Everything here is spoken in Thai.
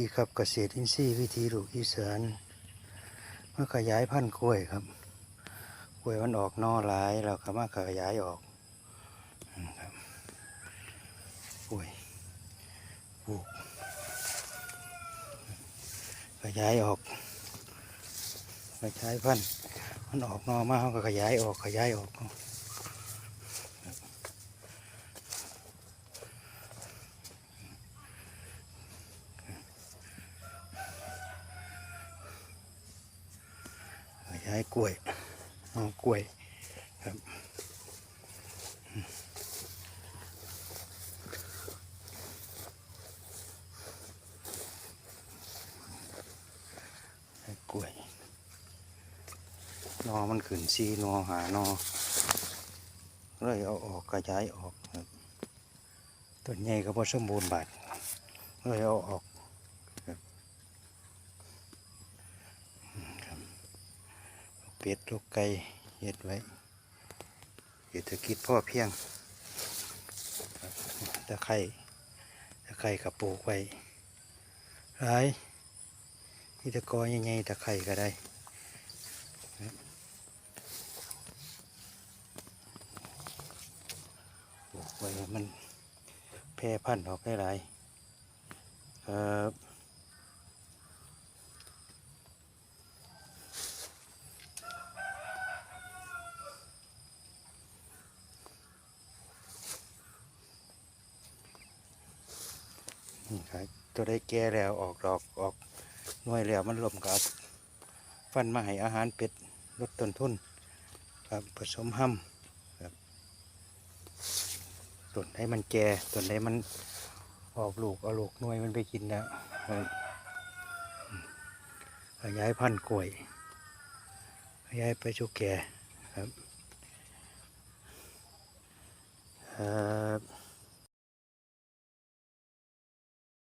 ดีครับเกษตรอินทรีย์วิธีลูกอีสานมาขยายพันธุ์กล้วยครับกล้วยมันออกนอหลายเราก็มาขยายออกครับกล้วยปลูกขยายออกขยายพันธุ์มันออกนอมาเขาก็ขยายออกขยายออกเอาข ยายกล้วยเอากล้วยครับกล้วยนอมันขึ้นซีนอหานอเลยเอาออกขยายออกครับต้นใหญ่ก็พอสมบูรณ์บาดเลยเอาออกครับอืมครับ เป็ดลูกไก่เฮ็ดไว้เศรษฐกิจพ่อเพียงตะไคร่ตะไคร่กับปลูกไว้หลายที่ตะกอใหญ่ๆตะไคร่ก็ได้ปลูกไว้มันแพร่พันธุ์ออกได้หลายครับ นี่ครับตัวได้แก่แล้วออกดอกออกหน่วยแล้วมันลมกับฟันมาให้อาหารเป็ดลดต้นทุนครับผสมห้ำต้นไหนมันแก่ต้นไหนมันออกลูกเอาลูกหน่วยมันไปกินแล้วขยายพันธุ์กล้วยขยายไปชุกแก่ครับครับ